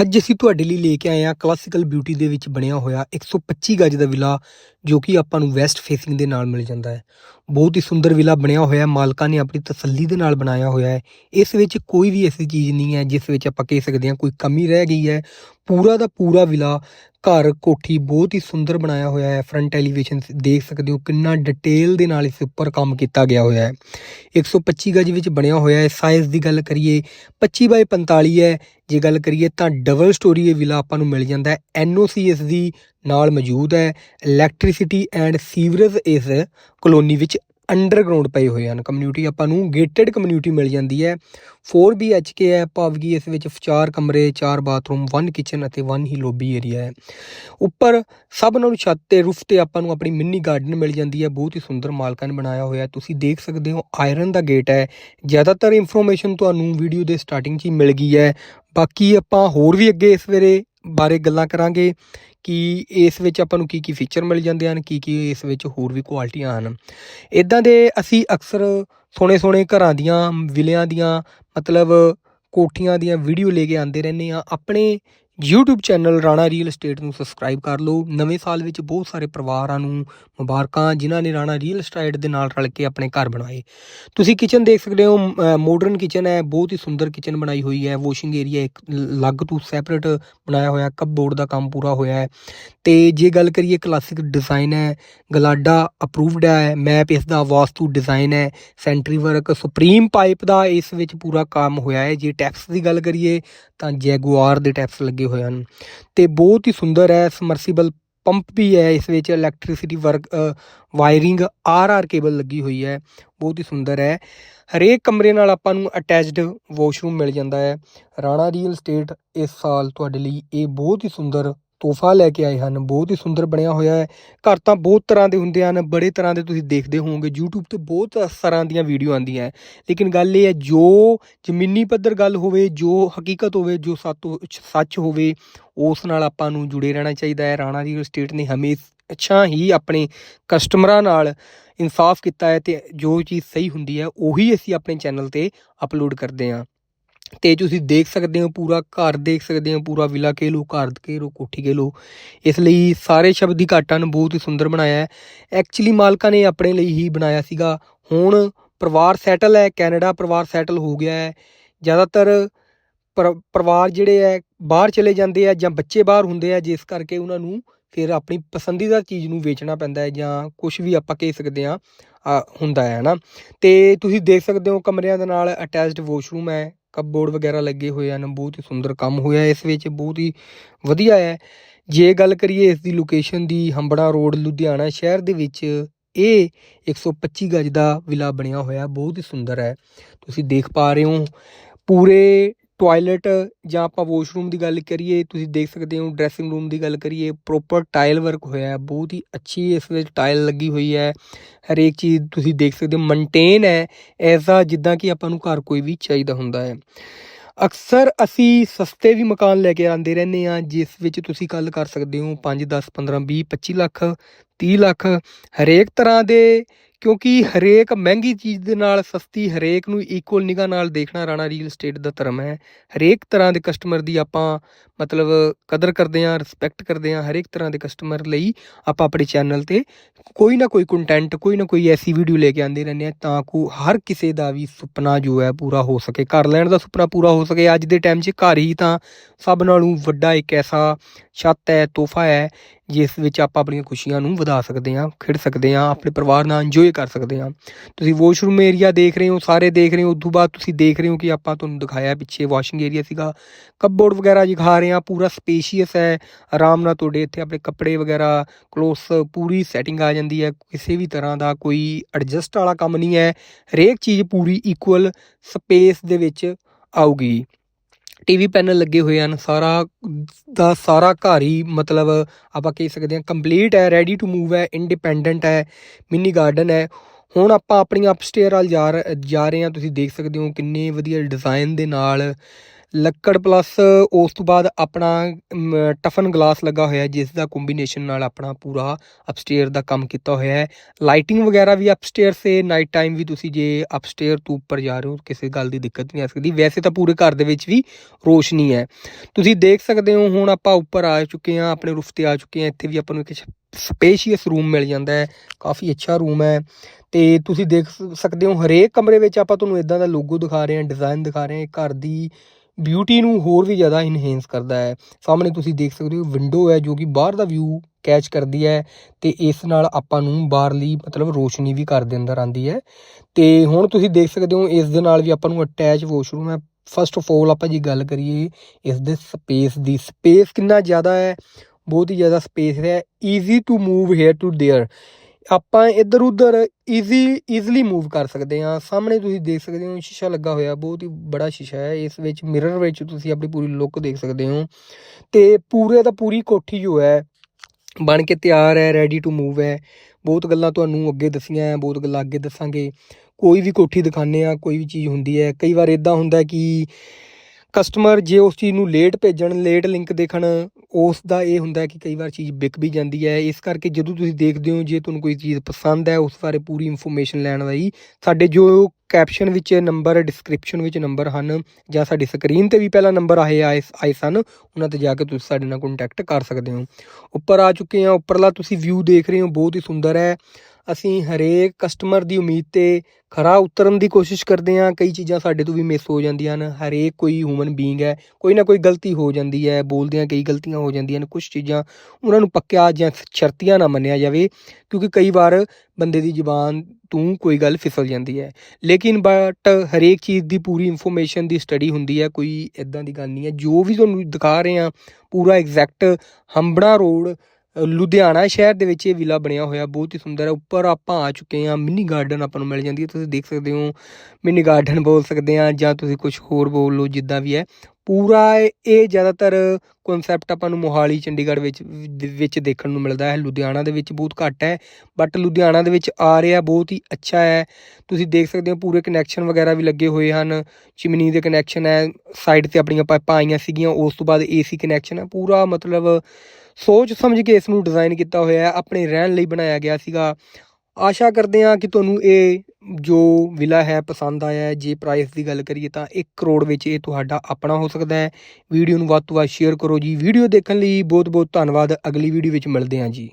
ਅੱਜ ਅਸੀਂ ਤੁਹਾਡੇ ਲਈ ਲੈ ਕੇ ਆਏ ਹਾਂ ਕਲਾਸੀਕਲ ਬਿਊਟੀ ਦੇ ਵਿੱਚ ਬਣਿਆ ਹੋਇਆ 125 ਗਜ ਦਾ ਵਿਲਾ, ਜੋ ਕਿ ਆਪਾਂ ਨੂੰ ਵੈਸਟ ਫੇਸਿੰਗ ਦੇ ਨਾਲ ਮਿਲ ਜਾਂਦਾ ਹੈ। ਬਹੁਤ ਹੀ ਸੁੰਦਰ ਵਿਲਾ ਬਣਿਆ ਹੋਇਆ ਹੈ, ਮਾਲਕਾਂ ਨੇ ਆਪਣੀ ਤਸੱਲੀ ਦੇ ਨਾਲ ਬਣਾਇਆ ਹੋਇਆ ਹੈ। ਇਸ ਵਿੱਚ ਕੋਈ ਵੀ ਐਸੀ ਚੀਜ਼ ਨਹੀਂ ਹੈ, ਜਿਸ ਵਿੱਚ ਆਪਾਂ ਕਹਿ ਸਕਦੇ ਹਾਂ ਕੋਈ ਕਮੀ ਰਹਿ ਗਈ ਹੈ। ਪੂਰਾ ਦਾ ਪੂਰਾ ਵਿਲਾ ਘਰ ਕੋਠੀ ਬਹੁਤ ਹੀ ਸੁੰਦਰ ਬਣਾਇਆ ਹੋਇਆ ਹੈ। ਫਰੰਟ ਐਲੀਵੇਸ਼ਨ ਦੇਖ ਸਕਦੇ ਹੋ ਕਿੰਨਾ ਡਿਟੇਲ ਦੇ ਨਾਲ ਇਸ ਉੱਪਰ ਕੰਮ ਕੀਤਾ ਗਿਆ ਹੋਇਆ ਹੈ। 125 ਗਜ ਵਿੱਚ ਬਣਿਆ ਹੋਇਆ ਹੈ। ਸਾਈਜ਼ ਦੀ ਗੱਲ ਕਰੀਏ 25 ਬਾਈ 45 ਹੈ। ਜੇ ਗੱਲ ਕਰੀਏ ਤਾਂ ਡਬਲ ਸਟੋਰੀ ਇਹ ਵਿਲਾ ਆਪਾਂ ਨੂੰ ਮਿਲ ਜਾਂਦਾ ਹੈ। ਐਨਓਸੀ ਇਸ ਦੀ ਨਾਲ ਮੌਜੂਦ ਹੈ। ਇਲੈਕਟ੍ਰਿਸਿਟੀ ਐਂਡ ਸੀਵਰੇਜ ਇਸ ਕਲੋਨੀ ਵਿੱਚ ਅੰਡਰਗਰਾਉਂਡ ਪਏ ਹੋਏ ਹਨ। ਕਮਿਊਨਿਟੀ ਆਪਾਂ ਨੂੰ ਗੇਟਡ ਕਮਿਊਨਿਟੀ ਮਿਲ ਜਾਂਦੀ ਹੈ। 4 BHK ਹੈ ਭਾਵ ਕਿ ਇਸ ਵਿੱਚ 4 ਕਮਰੇ 4 ਬਾਥਰੂਮ 1 ਕਿਚਨ ਅਤੇ 1 ਹੀ ਲੋਬੀ ਏਰੀਆ ਹੈ। ਉੱਪਰ ਸਭ ਨਾਲੋਂ ਛੱਤ ਤੇ ਰੂਫ ਤੇ ਆਪਾਂ ਨੂੰ ਆਪਣੀ ਮਿੰਨੀ ਗਾਰਡਨ ਮਿਲ ਜਾਂਦੀ ਹੈ। ਬਹੁਤ ਹੀ ਸੁੰਦਰ ਮਾਲਕਾਂ ਨੇ ਬਣਾਇਆ ਹੋਇਆ ਹੈ। ਤੁਸੀਂ ਦੇਖ ਸਕਦੇ ਹੋ ਆਇਰਨ ਦਾ ਗੇਟ ਹੈ। ਜ਼ਿਆਦਾਤਰ ਇਨਫੋਰਮੇਸ਼ਨ ਤੁਹਾਨੂੰ ਵੀਡੀਓ ਦੇ ਸਟਾਰਟਿੰਗ 'ਚ ਹੀ ਮਿਲ ਗਈ ਹੈ। ਬਾਕੀ ਆਪਾਂ ਹੋਰ ਵੀ ਅੱਗੇ ਇਸ ਵੇਰੇ ਬਾਰੇ ਗੱਲਾਂ ਕਰਾਂਗੇ ਕਿ ਇਸ ਵਿੱਚ ਆਪਾਂ ਨੂੰ ਕੀ ਕੀ ਫੀਚਰ ਮਿਲ ਜਾਂਦੇ ਹਨ ਕੀ ਕੀ ਇਸ ਵਿੱਚ ਹੋਰ ਵੀ ਕੁਆਲਿਟੀਆਂ ਹਨ। ਇਦਾਂ ਦੇ ਅਸੀਂ ਅਕਸਰ ਸੋਹਣੇ ਸੋਹਣੇ ਘਰਾਂ ਦੀਆਂ, ਵਿਲਿਆਂ ਦੀਆਂ, ਮਤਲਬ ਕੋਠੀਆਂ ਦੀਆਂ ਵੀਡੀਓ ਲੈ ਕੇ ਆਉਂਦੇ ਰਹਿੰਦੇ ਆ ਆਪਣੇ YouTube channel Rana real estate ਨੂੰ ਸਬਸਕ੍ਰਾਈਬ ਕਰ ਲਓ। ਨਵੇਂ ਸਾਲ ਵਿੱਚ ਬਹੁਤ ਸਾਰੇ ਪਰਿਵਾਰਾਂ ਨੂੰ ਮੁਬਾਰਕਾਂ, ਜਿਨ੍ਹਾਂ ਨੇ ਰਾਣਾ ਰੀਅਲ ਏਸਟੇਟ ਦੇ ਨਾਲ ਰਲ ਕੇ ਆਪਣੇ ਘਰ ਬਣਾਏ। ਤੁਸੀਂ ਕਿਚਨ ਦੇਖ ਸਕਦੇ ਹੋ ਮਾਡਰਨ ਕਿਚਨ ਹੈ, ਬਹੁਤ ਹੀ ਸੁੰਦਰ ਕਿਚਨ ਬਣਾਈ ਹੋਈ ਹੈ। ਵਾਸ਼ਿੰਗ ਏਰੀਆ ਇੱਕ ਅਲੱਗ ਤੋਂ ਸੈਪਰੇਟ ਬਣਾਇਆ ਹੋਇਆ ਕਪਬੋਰਡ ਦਾ ਕੰਮ ਪੂਰਾ ਹੋਇਆ ਹੈ। ਤੇ ਜੇ ਗੱਲ ਕਰੀਏ ਕਲਾਸਿਕ ਡਿਜ਼ਾਈਨ ਹੈ ਗਲਾਡਾ ਅਪਰੂਵਡ ਹੈ ਮੈਪ ਇਸ ਦਾ ਵਾਸਤੂ ਡਿਜ਼ਾਈਨ ਹੈ। ਸੈਂਟਰੀ ਵਰਕ ਸੁਪਰੀਮ ਪਾਈਪ ਦਾ ਇਸ ਵਿੱਚ ਪੂਰਾ ਕੰਮ ਹੋਇਆ ਹੈ। ਜੇ ਟੈਕਸ ਦੀ ਗੱਲ ਕਰੀਏ, ਤਾਂ ਜੈਗੁਆਰ ਦੇ ਟੈਪਸ ਲੱਗੇ ਹੋਏ ਹਨ। ਤੇ ਬਹੁਤ ਹੀ ਸੁੰਦਰ ਹੈ ਸਮਰਸੀਬਲ ਪੰਪ ਵੀ ਹੈ, ਇਸ ਵਿੱਚ electricity work wiring R R cable ਲੱਗੀ ਹੋਈ ਹੈ। ਬਹੁਤ ਹੀ ਸੁੰਦਰ ਹੈ। ਹਰੇਕ ਕਮਰੇ ਨਾਲ ਆਪਾਂ ਨੂੰ ਅਟੈਚਡ ਵਾਸ਼ਰੂਮ ਮਿਲ ਜਾਂਦਾ ਹੈ। ਰਾਣਾ ਰੀਅਲ ਸਟੇਟ ਇਸ ਸਾਲ ਤੁਹਾਡੇ ਲਈ ਇਹ ਬਹੁਤ ਹੀ ਸੁੰਦਰ ਤੋਹਫਾ ਲੈ ਕੇ ਆਏ ਹਨ। ਬਹੁਤ ਹੀ ਸੁੰਦਰ ਬਣਿਆ ਹੋਇਆ ਹੈ। ਘਰ ਤਾਂ ਬਹੁਤ ਤਰ੍ਹਾਂ ਦੇ ਹੁੰਦੇ ਹਨ। ਬੜੇ ਤਰ੍ਹਾਂ ਦੇ ਤੁਸੀਂ ਦੇਖਦੇ ਹੋਵੋਗੇ। YouTube ਤੇ ਬਹੁਤ ਤਰ੍ਹਾਂ ਦੀਆਂ ਵੀਡੀਓ ਆਉਂਦੀਆਂ ਹੈ। ਲੇਕਿਨ ਗੱਲ ਇਹ ਹੈ, ਜੋ ਜ਼ਮੀਨੀ ਪੱਧਰ ਗੱਲ ਹੋਵੇ, ਜੋ ਹਕੀਕਤ ਹੋਵੇ, ਜੋ ਸੱਤੋ ਸੱਚ ਹੋਵੇ, ਉਸ ਨਾਲ ਆਪਾਂ ਨੂੰ ਜੁੜੇ ਰਹਿਣਾ ਚਾਹੀਦਾ ਹੈ। ਰਾਣਾ ਰੀਅਲ ਸਟੇਟ ਨੇ ਹਮੇਸ਼ਾ ਹੀ ਆਪਣੇ ਕਸਟਮਰਾਂ ਨਾਲ ਇਨਸਾਫ ਕੀਤਾ ਹੈ ਤੇ ਜੋ ਚੀਜ਼ ਸਹੀ ਹੁੰਦੀ ਹੈ, ਉਹੀ ਅਸੀਂ ਆਪਣੇ ਚੈਨਲ ਤੇ ਅਪਲੋਡ ਕਰਦੇ ਹਾਂ। ਤੇ ਤੁਸੀਂ ਦੇਖ ਸਕਦੇ ਹੋ ਪੂਰਾ ਘਰ ਦੇਖ ਸਕਦੇ ਹੋ, ਪੂਰਾ ਵਿਲਾ ਕਹਿ ਲਓ, ਘਰ ਕਹਿ ਲਓ, ਕੋਠੀ ਕਹਿ ਲਓ, ਇਸ ਲਈ ਸਾਰੇ ਸ਼ਬਦ ਹੀ ਘੱਟ ਹਨ ਬਹੁਤ ਹੀ ਸੁੰਦਰ ਬਣਾਇਆ ਹੈ। ਐਕਚੁਅਲੀ ਮਾਲਕਾਂ ਨੇ ਆਪਣੇ ਲਈ ਹੀ ਬਣਾਇਆ ਸੀਗਾ। ਹੁਣ ਪਰਿਵਾਰ ਸੈਟਲ ਹੈ, ਕੈਨੇਡਾ ਪਰਿਵਾਰ ਸੈਟਲ ਹੋ ਗਿਆ ਹੈ। ਜ਼ਿਆਦਾਤਰ ਪਰਿਵਾਰ ਜਿਹੜੇ ਹੈ, ਬਾਹਰ ਚਲੇ ਜਾਂਦੇ ਆ ਜਾਂ ਬੱਚੇ ਬਾਹਰ ਹੁੰਦੇ ਆ, ਜਿਸ ਕਰਕੇ ਉਹਨਾਂ ਨੂੰ ਫਿਰ ਆਪਣੀ ਪਸੰਦੀਦਾ ਚੀਜ਼ ਨੂੰ ਵੇਚਣਾ ਪੈਂਦਾ ਹੈ ਜਾਂ ਕੁਝ ਵੀ ਆਪਾਂ ਕਹਿ ਸਕਦੇ ਆ, ਹੁੰਦਾ ਹੈ ਨਾ ਤੇ ਤੁਸੀਂ ਦੇਖ ਸਕਦੇ ਹੋ ਕਮਰਿਆਂ ਦੇ ਨਾਲ ਅਟੈਚਡ ਵਾਸ਼ਰੂਮ ਹੈ। ਕਪਬੋਰਡ ਵਗੈਰਾ ਲੱਗੇ ਹੋਏ ਹਨ, ਬਹੁਤ ਹੀ ਸੁੰਦਰ ਕੰਮ ਹੋਇਆ ਇਸ ਵਿੱਚ, ਬਹੁਤ ਹੀ ਵਧੀਆ ਹੈ। ਜੇ ਗੱਲ ਕਰੀਏ ਇਸ ਦੀ ਲੋਕੇਸ਼ਨ ਦੀ, ਹੰਬੜਾ ਰੋਡ ਲੁਧਿਆਣਾ ਸ਼ਹਿਰ ਦੇ ਵਿੱਚ ਇਹ 125 ਗਜ ਦਾ ਵਿਲਾ ਬਣਿਆ ਹੋਇਆ, ਬਹੁਤ ਹੀ ਸੁੰਦਰ ਹੈ। ਤੁਸੀਂ ਦੇਖ ਪਾ ਰਹੇ ਹੋ, ਪੂਰੇ ਟਾਇਲਟ ਜਾਂ ਆਪਾਂ ਵਾਸ਼ਰੂਮ ਦੀ ਗੱਲ ਕਰੀਏ, ਤੁਸੀਂ ਦੇਖ ਸਕਦੇ ਹੋ ਡਰੈਸਿੰਗ ਰੂਮ ਦੀ ਗੱਲ ਕਰੀਏ ਪ੍ਰੋਪਰ ਟਾਇਲ ਵਰਕ ਹੋਇਆ ਹੈ, ਬਹੁਤ ਹੀ ਅੱਛੀ ਇਸ ਵਿੱਚ ਟਾਇਲ ਲੱਗੀ ਹੋਈ ਹੈ। ਹਰੇਕ ਚੀਜ਼ ਤੁਸੀਂ ਦੇਖ ਸਕਦੇ ਹੋ ਮੇਨਟੇਨ ਹੈ, ਐਸਾ ਜਿੱਦਾਂ ਕਿ ਆਪਾਂ ਨੂੰ ਘਰ ਕੋਈ ਵੀ ਚਾਹੀਦਾ ਹੁੰਦਾ ਹੈ। ਅਕਸਰ ਅਸੀਂ ਸਸਤੇ ਵੀ ਮਕਾਨ ਲੈ ਕੇ ਆਉਂਦੇ ਰਹਿੰਦੇ ਆ ਜਿਸ ਵਿੱਚ ਤੁਸੀਂ ਗੱਲ ਕਰ ਸਕਦੇ ਹੋ 5 10 15 20 25 ਲੱਖ 30 ਲੱਖ, ਹਰੇਕ ਤਰ੍ਹਾਂ ਦੇ ਕਿਉਂਕਿ ਹਰੇਕ ਮਹਿੰਗੀ ਚੀਜ਼ ਦੇ ਨਾਲ ਸਸਤੀ, ਹਰੇਕ ਨੂੰ ਇਕੁਅਲ ਨਿਗਾਹ ਨਾਲ ਦੇਖਣਾ ਰਾਣਾ ਰੀਅਲ ਸਟੇਟ ਦਾ ਧਰਮ ਹੈ। ਹਰੇਕ ਤਰ੍ਹਾਂ ਦੇ ਕਸਟਮਰ ਦੀ ਆਪਾਂ ਮਤਲਬ ਕਦਰ ਕਰਦੇ ਹਾਂ ਰਿਸਪੈਕਟ ਕਰਦੇ ਹਾਂ ਹਰੇਕ ਤਰ੍ਹਾਂ ਦੇ ਕਸਟਮਰ ਲਈ ਆਪਾਂ ਆਪਣੇ ਚੈਨਲ ਤੇ ਕੋਈ ਨਾ ਕੋਈ ਕੰਟੈਂਟ ਕੋਈ ਨਾ ਕੋਈ ਐਸੀ ਵੀਡੀਓ ਲੈ ਕੇ ਆਉਂਦੇ ਰਹਿੰਦੇ ਆ ਤਾਂ ਕੋ ਹਰ ਕਿਸੇ ਦਾ ਵੀ ਸੁਪਨਾ ਜੋ ਹੈ ਪੂਰਾ ਹੋ ਸਕੇ, ਘਰ ਲੈਣ ਦਾ ਸੁਪਨਾ ਪੂਰਾ ਹੋ ਸਕੇ। ਅੱਜ ਦੇ ਟਾਈਮ 'ਚ ਘਰ ਹੀ ਤਾਂ ਸਭ ਨਾਲੋਂ ਵੱਡਾ ਇੱਕ ਐਸਾ ਛੱਤ ਹੈ, ਤੋਹਫਾ ਹੈ, ਜਿਸ ਵਿੱਚ ਆਪਾਂ ਆਪਣੀਆਂ ਖੁਸ਼ੀਆਂ ਨੂੰ ਵਧਾ ਸਕਦੇ ਹਾਂ, ਖਿੜ ਸਕਦੇ ਹਾਂ, ਆਪਣੇ ਪਰਿਵਾਰ ਨਾਲ ਇੰਜੋਏ ਕਰ ਸਕਦੇ ਹਾਂ। ਤੁਸੀਂ ਵਾਸ਼ਰੂਮ ਏਰੀਆ ਦੇਖ ਰਹੇ ਹੋ, ਸਾਰੇ ਦੇਖ ਰਹੇ ਹੋ ਉਸ ਤੋਂ ਬਾਅਦ ਤੁਸੀਂ ਦੇਖ ਰਹੇ ਹੋ ਕਿ ਆਪਾਂ ਤੁਹਾਨੂੰ ਦਿਖਾਇਆ ਪਿੱਛੇ ਵਾਸ਼ਿੰਗ ਏਰੀਆ ਸੀਗਾ ਕਪਬੋਰਡ ਵਗੈਰਾ ਦਿਖਾ ਰਹੇ ਹਾਂ, ਪੂਰਾ ਸਪੇਸ਼ੀਅਸ ਹੈ। ਆਰਾਮ ਨਾਲ ਤੁਹਾਡੇ ਇੱਥੇ ਆਪਣੇ ਕੱਪੜੇ ਵਗੈਰਾ ਕਲੋਥਸ ਪੂਰੀ ਸੈਟਿੰਗ ਆ ਜਾਂਦੀ ਹੈ। ਕਿਸੇ ਵੀ ਤਰ੍ਹਾਂ ਦਾ ਕੋਈ ਐਡਜਸਟ ਵਾਲਾ ਕੰਮ ਨਹੀਂ ਹੈ। ਹਰੇਕ ਚੀਜ਼ ਪੂਰੀ ਇਕੁਅਲ ਸਪੇਸ ਦੇ ਵਿੱਚ ਆਊਗੀ। ਟੀਵੀ ਪੈਨਲ ਲੱਗੇ ਹੋਏ ਹਨ। ਸਾਰਾ ਦਾ ਸਾਰਾ ਘਰ ਹੀ ਮਤਲਬ ਆਪਾਂ ਕਹਿ ਸਕਦੇ ਹਾਂ ਕੰਪਲੀਟ ਹੈ ਰੈਡੀ ਟੂ ਮੂਵ ਹੈ ਇੰਡੀਪੈਂਡੈਂਟ ਹੈ ਮਿੰਨੀ ਗਾਰਡਨ ਹੈ। ਹੁਣ ਆਪਾਂ ਆਪਣੀਆਂ ਅਪਸਟੇਅਰ ਵੱਲ ਜਾ ਰ- ਜਾ ਰਹੇ ਹਾਂ। ਤੁਸੀਂ ਦੇਖ ਸਕਦੇ ਹੋ ਕਿੰਨੇ ਵਧੀਆ ਡਿਜ਼ਾਈਨ ਦੇ ਨਾਲ ਲੱਕੜ ਪਲੱਸ ਉਸ ਤੋਂ ਬਾਅਦ ਆਪਣਾ ਟਫਨ ਗਲਾਸ ਲੱਗਾ ਹੋਇਆ ਹੈ, ਜਿਸ ਦਾ ਕੰਬੀਨੇਸ਼ਨ ਨਾਲ ਆਪਣਾ ਪੂਰਾ ਅਪਸਟੇਅਰ ਦਾ ਕੰਮ ਕੀਤਾ ਹੋਇਆ ਹੈ। ਲਾਈਟਿੰਗ ਵਗੈਰਾ ਵੀ ਅਪਸਟੇਅਰ ਸੇ ਨਾਈਟ ਟਾਈਮ ਵੀ ਤੁਸੀਂ ਜੇ ਅਪਸਟੇਅਰ ਤੋਂ ਉੱਪਰ ਜਾ ਰਹੇ ਹੋ ਕਿਸੇ ਗੱਲ ਦੀ ਦਿੱਕਤ ਨਹੀਂ ਆ ਸਕਦੀ। ਵੈਸੇ ਤਾਂ ਪੂਰੇ ਘਰ ਦੇ ਵਿੱਚ ਵੀ ਰੋਸ਼ਨੀ ਹੈ। ਤੁਸੀਂ ਦੇਖ ਸਕਦੇ ਹੋ ਹੁਣ ਆਪਾਂ ਉੱਪਰ ਆ ਚੁੱਕੇ ਹਾਂ ਆਪਣੇ ਰੂਫ ਤੇ ਆ ਚੁੱਕੇ ਹਾਂ। ਇੱਥੇ ਵੀ ਆਪਾਂ ਨੂੰ ਇੱਕ ਸਪੇਸ਼ੀਅਸ ਰੂਮ ਮਿਲ ਜਾਂਦਾ ਹੈ। ਕਾਫੀ ਅੱਛਾ ਰੂਮ ਹੈ। ਤੇ ਤੁਸੀਂ ਦੇਖ ਸਕਦੇ ਹੋ ਹਰੇਕ ਕਮਰੇ ਵਿੱਚ ਆਪਾਂ ਤੁਹਾਨੂੰ ਇਦਾਂ ਦਾ ਲੋਗੋ ਦਿਖਾ ਰਹੇ ਹਾਂ ਡਿਜ਼ਾਈਨ ਦਿਖਾ ਰਹੇ ਹਾਂ। ਘਰ ਦੀ ਬਿਊਟੀ ਨੂੰ ਹੋਰ ਵੀ ਜ਼ਿਆਦਾ ਇਨਹੈਂਸ ਕਰਦਾ ਹੈ। ਸਾਹਮਣੇ ਤੁਸੀਂ ਦੇਖ ਸਕਦੇ ਹੋ ਵਿੰਡੋ ਹੈ ਜੋ ਕਿ ਬਾਹਰ ਦਾ ਵਿਊ ਕੈਚ ਕਰਦੀ ਹੈ ਤੇ ਇਸ ਨਾਲ ਆਪਾਂ ਨੂੰ ਬਾਹਰਲੀ ਮਤਲਬ ਰੋਸ਼ਨੀ ਵੀ ਘਰ ਦੇ ਅੰਦਰ ਆਉਂਦੀ ਹੈ। ਤੇ ਹੁਣ ਤੁਸੀਂ ਦੇਖ ਸਕਦੇ ਹੋ, ਇਸ ਦੇ ਨਾਲ ਵੀ ਆਪਾਂ ਨੂੰ ਅਟੈਚ ਵਾਸ਼ਰੂਮ ਹੈ। ਫਸਟ ਆਫ ਆਲ ਆਪਾਂ ਜੀ ਗੱਲ ਕਰੀਏ ਇਸ ਦੇ ਸਪੇਸ ਦੀ ਸਪੇਸ ਕਿੰਨਾ ਜ਼ਿਆਦਾ ਹੈ, ਬਹੁਤ ਹੀ ਜ਼ਿਆਦਾ ਸਪੇਸ ਹੈ easy to move here to there ਆਪਾਂ ਇੱਧਰ ਉੱਧਰ ਈਜ਼ੀ ਈਜ਼ਲੀ ਮੂਵ ਕਰ ਸਕਦੇ ਹਾਂ। ਸਾਹਮਣੇ ਤੁਸੀਂ ਦੇਖ ਸਕਦੇ ਹੋ, ਸ਼ੀਸ਼ਾ ਲੱਗਾ ਹੋਇਆ, ਬਹੁਤ ਹੀ ਬੜਾ ਸ਼ੀਸ਼ਾ ਹੈ। ਇਸ ਵਿੱਚ ਮਿਰਰ ਵਿੱਚ ਤੁਸੀਂ ਆਪਣੀ ਪੂਰੀ ਲੁੱਕ ਦੇਖ ਸਕਦੇ ਹੋ। ਤੇ ਪੂਰੇ ਦਾ ਪੂਰੀ ਕੋਠੀ ਜੋ ਹੈ, ਬਣ ਕੇ ਤਿਆਰ ਹੈ ਰੈਡੀ ਟੂ ਮੂਵ ਹੈ। ਬਹੁਤ ਗੱਲਾਂ ਤੁਹਾਨੂੰ ਅੱਗੇ ਦੱਸੀਆਂ ਹੈ, ਬਹੁਤ ਗੱਲਾਂ ਅੱਗੇ ਦੱਸਾਂਗੇ। ਕੋਈ ਵੀ ਕੋਠੀ ਦਿਖਾਉਂਦੇ ਆ ਕੋਈ ਵੀ ਚੀਜ਼ ਹੁੰਦੀ ਹੈ। ਕਈ ਵਾਰ ਇਦਾਂ ਹੁੰਦਾ ਕਿ ਕਸਟਮਰ ਜੇ ਉਸ ਚੀਜ਼ ਨੂੰ ਲੇਟ ਭੇਜਣ ਲੇਟ ਲਿੰਕ ਦੇਖਣ ਉਸ ਦਾ ਇਹ ਹੁੰਦਾ ਕਿ ਕਈ ਵਾਰ ਚੀਜ਼ ਵਿਕ ਵੀ ਜਾਂਦੀ ਹੈ। ਇਸ ਕਰਕੇ ਜਦੋਂ ਤੁਸੀਂ ਦੇਖਦੇ ਹੋ, ਜੇ ਤੁਹਾਨੂੰ ਕੋਈ ਚੀਜ਼ ਪਸੰਦ ਹੈ, ਉਸ ਬਾਰੇ ਪੂਰੀ ਇਨਫੋਰਮੇਸ਼ਨ ਲੈਣ ਲਈ, ਸਾਡੇ ਜੋ ਕੈਪਸ਼ਨ ਵਿੱਚ ਨੰਬਰ ਡਿਸਕ੍ਰਿਪਸ਼ਨ ਵਿੱਚ ਨੰਬਰ ਹਨ, ਜਾਂ ਸਾਡੀ ਸਕਰੀਨ ਤੇ ਵੀ ਪਹਿਲਾਂ ਨੰਬਰ ਆਏ ਆਏ ਆਏ ਸਨ, ਉਹਨਾਂ ਤੇ ਜਾ ਕੇ ਤੁਸੀਂ ਸਾਡੇ ਨਾਲ ਕੰਟੈਕਟ ਕਰ ਸਕਦੇ ਹੋ। ਉੱਪਰ ਆ ਚੁੱਕੇ ਹਾਂ। ਉੱਪਰਲਾ ਤੁਸੀਂ ਵਿਊ ਦੇਖ ਰਹੇ ਹੋ, ਬਹੁਤ ਹੀ ਸੁੰਦਰ ਹੈ। ਅਸੀਂ ਹਰੇਕ ਕਸਟਮਰ ਦੀ ਉਮੀਦ ਤੇ ਖਰਾ ਉਤਰਨ ਦੀ ਕੋਸ਼ਿਸ਼ ਕਰਦੇ ਹਾਂ। ਕਈ ਚੀਜ਼ਾਂ ਸਾਡੇ ਤੋਂ ਵੀ ਮਿਸ ਹੋ ਜਾਂਦੀਆਂ ਹਨ। ਹਰੇਕ ਕੋਈ ਹਿਊਮਨ ਬੀਇੰਗ ਹੈ, ਕੋਈ ਨਾ ਕੋਈ ਗਲਤੀ ਹੋ ਜਾਂਦੀ ਹੈ। ਬੋਲਦਿਆਂ ਕਈ ਗਲਤੀਆਂ ਹੋ ਜਾਂਦੀਆਂ ਨੇ ਕੁਝ ਚੀਜ਼ਾਂ ਉਹਨਾਂ ਨੂੰ ਪੱਕਿਆ ਜਾਂ ਸ਼ਰਤੀਆਂ ਨਾ ਮੰਨਿਆ ਜਾਵੇ, ਕਿਉਂਕਿ ਕਈ ਵਾਰ ਬੰਦੇ ਦੀ ਜ਼ੁਬਾਨ ਤੋਂ ਕੋਈ ਗੱਲ ਫਿਸਲ ਜਾਂਦੀ ਹੈ। ਲੇਕਿਨ ਬਟ ਹਰੇਕ ਚੀਜ਼ ਦੀ ਪੂਰੀ ਇਨਫੋਰਮੇਸ਼ਨ ਦੀ ਸਟੱਡੀ ਹੁੰਦੀ ਹੈ। ਕੋਈ ਇਦਾਂ ਦੀ ਗੱਲ ਨਹੀਂ ਹੈ। ਜੋ ਵੀ ਤੁਹਾਨੂੰ ਦਿਖਾ ਰਹੇ ਹਾਂ, ਪੂਰਾ ਐਗਜ਼ੈਕਟ ਹੰਬੜਾ ਰੋਡ ਲੁਧਿਆਣਾ ਸ਼ਹਿਰ ਦੇ ਵਿੱਚ ਇਹ ਵਿਲਾ ਬਣਿਆ ਹੋਇਆ, ਬਹੁਤ ਹੀ ਸੁੰਦਰ ਹੈ। ਉੱਪਰ ਆਪਾਂ ਆ ਚੁੱਕੇ ਹਾਂ, ਮਿੰਨੀ ਗਾਰਡਨ ਆਪਾਂ ਨੂੰ ਮਿਲ ਜਾਂਦੀ ਹੈ। ਤੁਸੀਂ ਦੇਖ ਸਕਦੇ ਹੋ, ਮਿੰਨੀ ਗਾਰਡਨ ਬੋਲ ਸਕਦੇ ਹਾਂ ਜਾਂ ਤੁਸੀਂ ਕੁਝ ਹੋਰ ਬੋਲ ਲਓ, ਜਿੱਦਾਂ ਵੀ ਹੈ। ਪੂਰਾ ਇਹ ਇਹ ਜ਼ਿਆਦਾਤਰ ਕਨਸੈਪਟ ਆਪਾਂ ਨੂੰ ਮੋਹਾਲੀ, ਚੰਡੀਗੜ੍ਹ ਵਿੱਚ ਵਿੱਚ ਦੇਖਣ ਨੂੰ ਮਿਲਦਾ ਹੈ। ਲੁਧਿਆਣਾ ਦੇ ਵਿੱਚ ਬਹੁਤ ਘੱਟ ਹੈ ਬਟ ਲੁਧਿਆਣਾ ਦੇ ਵਿੱਚ ਆ ਰਿਹਾ, ਬਹੁਤ ਹੀ ਅੱਛਾ ਹੈ। ਤੁਸੀਂ ਦੇਖ ਸਕਦੇ ਹੋ, ਪੂਰੇ ਕਨੈਕਸ਼ਨ ਵਗੈਰਾ ਵੀ ਲੱਗੇ ਹੋਏ ਹਨ। ਚਿਮਨੀ ਦੇ ਕਨੈਕਸ਼ਨ ਹੈ ਸਾਈਡ ਤੇ ਆਪਣੀਆਂ ਪਾਈਪਾਂ ਆਈਆਂ ਸੀਗੀਆਂ, ਉਸ ਤੋਂ ਬਾਅਦ ਏਸੀ ਕਨੈਕਸ਼ਨ ਹੈ। ਪੂਰਾ ਮਤਲਬ ਸੋਚ ਸਮਝ ਕੇ ਇਸ ਨੂੰ ਡਿਜ਼ਾਈਨ ਕੀਤਾ ਹੋਇਆ ਹੈ, ਆਪਣੇ ਰਹਿਣ ਲਈ ਬਣਾਇਆ ਗਿਆ ਸੀਗਾ। ਆਸ਼ਾ ਕਰਦੇ ਹਾਂ ਕਿ ਤੁਹਾਨੂੰ ਇਹ ਜੋ ਵਿਲਾ ਹੈ ਪਸੰਦ ਆਇਆ ਹੈ, ਜੇ ਪ੍ਰਾਈਸ ਦੀ ਗੱਲ ਕਰੀਏ ਤਾਂ 1 ਕਰੋੜ ਵਿੱਚ ਇਹ ਤੁਹਾਡਾ ਆਪਣਾ ਹੋ ਸਕਦਾ ਹੈ। ਵੀਡੀਓ ਨੂੰ ਵੱਧ ਤੋਂ ਵੱਧ ਸ਼ੇਅਰ ਕਰੋ ਜੀ। ਵੀਡੀਓ ਦੇਖਣ ਲਈ ਬਹੁਤ ਬਹੁਤ ਧੰਨਵਾਦ। ਅਗਲੀ ਵੀਡੀਓ ਵਿੱਚ ਮਿਲਦੇ ਹਾਂ ਜੀ।